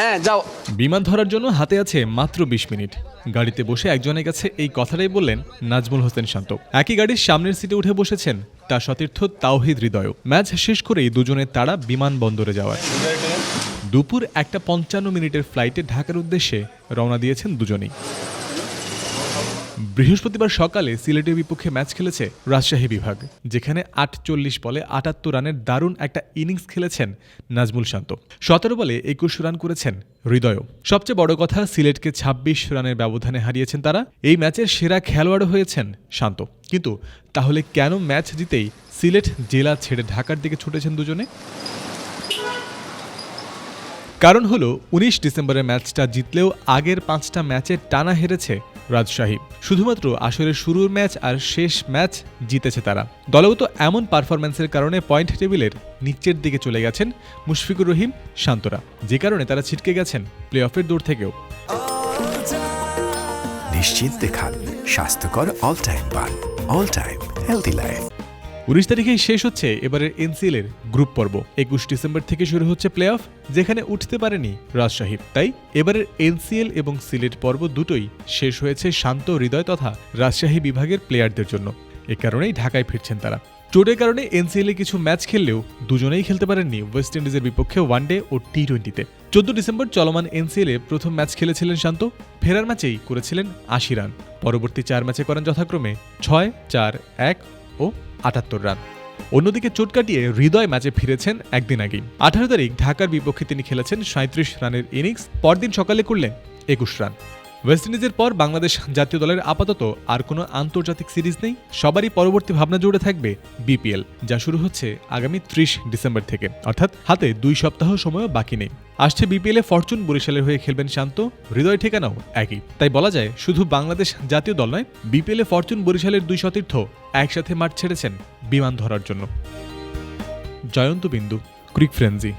হ্যাঁ যাও। বিমান ধরার জন্য হাতে আছে মাত্র বিশ মিনিট। গাড়িতে বসে একজনের কাছে এই কথাটাই বললেন নাজমুল হোসেন শান্ত। একই গাড়ির সামনের সিটে উঠে বসেছেন তার সতীর্থ তাওহিদ হৃদয়। ম্যাচ শেষ করেই দুজনের তারা বিমানবন্দরে যাওয়ার। দুপুর একটা পঞ্চান্ন মিনিটের ফ্লাইটে ঢাকার উদ্দেশ্যে রওনা দিয়েছেন দুজনেই। বৃহস্পতিবার সকালে সিলেটের বিপক্ষে ম্যাচ খেলেছে রাজশাহী বিভাগ, যেখানে আটচল্লিশ বলে আটাত্তর রানের দারুণ একটা ইনিংস খেলেছেন নাজমুল শান্ত। সতেরো বলে একুশ রান করেছেন হৃদয় সবচেয়ে বড় কথা, সিলেটকে ২৬ রানের ব্যবধানে হারিয়েছেন তারা। এই ম্যাচের সেরা খেলোয়াড় হয়েছেন শান্ত। কিন্তু তাহলে কেন ম্যাচ জিতেই সিলেট জেলা ছেড়ে ঢাকার দিকে ছুটেছেন দুজনে? কারণ হলো, উনিশ ডিসেম্বরের ম্যাচটা জিতলেও আগের পাঁচটা ম্যাচে টানা হেরেছে রাজশাহী শুধুমাত্র আসরের শুরুর ম্যাচ আর শেষ ম্যাচ জিতেছে তারা। দলগত এমন পারফরম্যান্সের কারণে পয়েন্ট টেবিলের নিচের দিকে চলে গেছেন মুশফিকুর রহিম, শান্তরা। যে কারণে তারা ছিটকে গেছেন প্লে অফের দূর থেকেও। নিশ্চিন্তে খান, স্বাস্থ্যকর অল টাইম পান অল টাইম হেলদি লাইফ উনিশ তারিখেই শেষ হচ্ছে এবারের এনসিএল এর গ্রুপ পর্ব। একুশ ডিসেম্বর থেকে শুরু হচ্ছে প্লে অফ যেখানে উঠতে পারেনি রাজশাহী। তাই এবারের এনসিএল এবং সিলেট পর্ব দুটোই শেষ হয়েছে শান্ত হৃদয় তথা রাজশাহী বিভাগের প্লেয়ারদের জন্য। এ কারণেই ঢাকায় ফিরছেন তারা। চোটের কারণে এনসিএল কিছু ম্যাচ খেললেও দুজনেই খেলতে পারেননি ওয়েস্ট ইন্ডিজের বিপক্ষে ওয়ানডে ও টি টোয়েন্টিতে চোদ্দ ডিসেম্বর চলমান এনসিএল এ প্রথম ম্যাচ খেলেছিলেন শান্ত। ফেরার ম্যাচেই করেছিলেন আশি রান। পরবর্তী চার ম্যাচে করেন যথাক্রমে ছয়, চার, এক ও আটাত্তর রান। অন্যদিকে চোট কাটিয়ে হৃদয় ম্যাচে ফিরেছেন একদিন আগেই। আঠারো তারিখ ঢাকার বিপক্ষে তিনি খেলেছেন সাঁত্রিশ রানের ইনিংস, পরদিন সকালে করলেন একুশ রান। ওয়েস্ট ইন্ডিজের পর বাংলাদেশ জাতীয় দলের আপাতত আর কোনো আন্তর্জাতিক সিরিজ নেই। সবারই পরবর্তী ভাবনা জুড়ে থাকবে বিপিএল যা শুরু হচ্ছে আগামী ত্রিশ ডিসেম্বর থেকে। অর্থাৎ হাতে দুই সপ্তাহ সময়ও বাকি নেই। আসছে বিপিএলে ফরচুন বরিশালের হয়ে খেলবেন শান্ত। হৃদয় ঠিকানাও একই। তাই বলা যায়, শুধু বাংলাদেশ জাতীয় দল নয় বিপিএলে ফরচুন বরিশালের দুই সতীর্থ একসাথে মাঠ ছেড়েছেন বিমান ধরার জন্য। জয়ন্ত বিন্দু ক্রিক ফ্রেন্সি